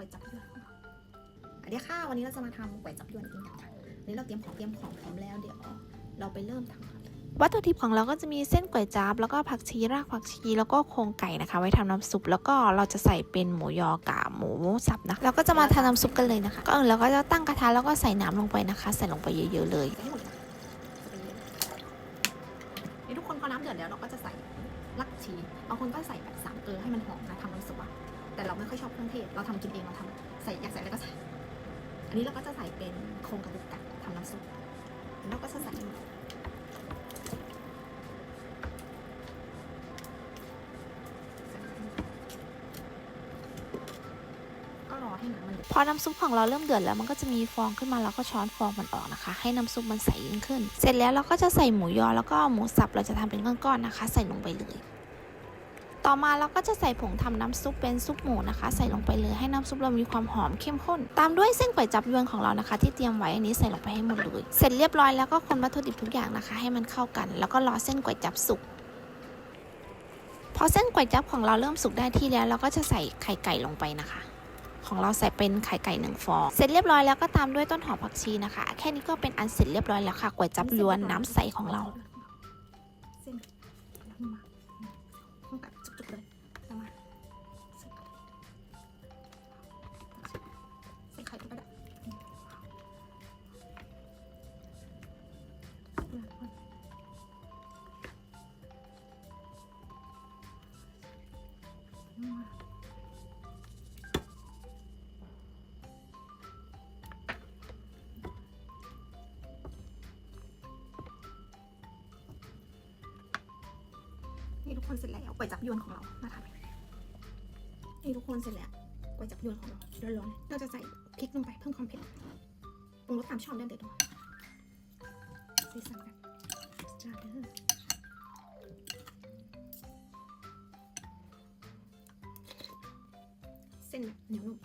ก๋วยจับยวนของเราอันนี้ค่ะวันนี้เราจะมาทำก๋วยจับยวนกันค่ะวันนี้เราเตรียมของเตรียมของพร้อมแล้วเดี๋ยวเราไปเริ่มทำวัตถุดิบของเราก็จะมีเส้นก๋วยจั๊บแล้วก็ผักชีรากผักชีแล้วก็โครงไก่นะคะ ไว้ทำน้ำซุปแล้วก็เราจะใส่เป็นหมูยอกับหมูสับนะคะแล้วก็จะมาทำน้ำซุปกันเลยนะคะ ก็เออเราก็จะตั้งกระทะแล้วก็ใส่น้ำลงไปนะคะ ใส่ลงไปเยอะๆเลยนี่ทุกคนพอน้ำเดือดแล้วเราก็จะใส่ลักชีบางคนก็ใส่แบบสามเกลือให้มันหอมนะทำน้ำซุปอะ แต่เราไม่ค่อยชอบเครื่องเทศ เราทำกินเองเราทำใส่อยากใส่อะไรก็ใส่ อันนี้เราก็จะใส่เป็นโครงกระดูกไก่ทำน้ำซุปแล้วก็จะใส่ก็รอให้น้ำมันเดือดพอน้ำซุปของเราเริ่มเดือดแล้วมันก็จะมีฟองขึ้นมาเราก็ช้อนฟองมันออกนะคะ ให้น้ำซุปมันใสยิ่งขึ้น เสร็จแล้วเราก็จะใส่หมูยอแล้วก็หมูสับเราจะทำเป็นก้อนๆนะคะ ใส่ลงไปเลย ต่อมาเราก็จะใส่ผงทำน้ำซุปเป็นซุปหมูนะคะ ใส่ลงไปเลยให้น้ำซุปเรามีความหอมเข้มข้น ตามด้วยเส้นก๋วยจับยวนของเรานะคะ ที่เตรียมไว้อันนี้ใส่ลงไปให้หมดเลย เสร็จเรียบร้อยแล้วก็คนวัตถุดิบทุกอย่างนะคะ ให้มันเข้ากัน แล้วก็รอเส้นก๋วยจับสุกพอเส้นก๋วยจับของเราเริ่มสุกได้ที่แล้ว เราก็จะใส่ไข่ไก่ลงไปนะคะ ของเราใส่เป็นไข่ไก่หนึ่งฟองเสร็จเรียบร้อยแล้วก็ตามด้วยต้นหอมผักชีนะคะ แค่นี้ก็เป็นอันเสร็จเรียบร้อยแล้วค่ะก๋วยจับยวนน้ำใสของเรา นี่ทุกคนเสร็จแล้วก๋วยจับยวนของเรามาทำนี่ทุกคนเสร็จแล้วก๋วยจับยวนของเราร้อนๆเราจะใส่พริกลงไปเพิ่มความเผ็ดปรุงรสตามชอบได้เลยทุกคนสีสันแบบจ้าเด้อเส้นแบบเหนียวนุ่ม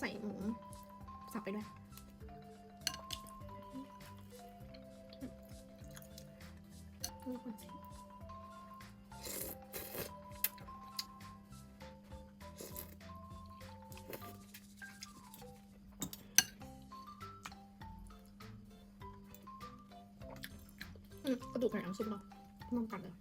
ใส่หมูสับไปด้วยกคนสิอืมกระดูกไก่น้ำซุปเรานุ่มกันเลย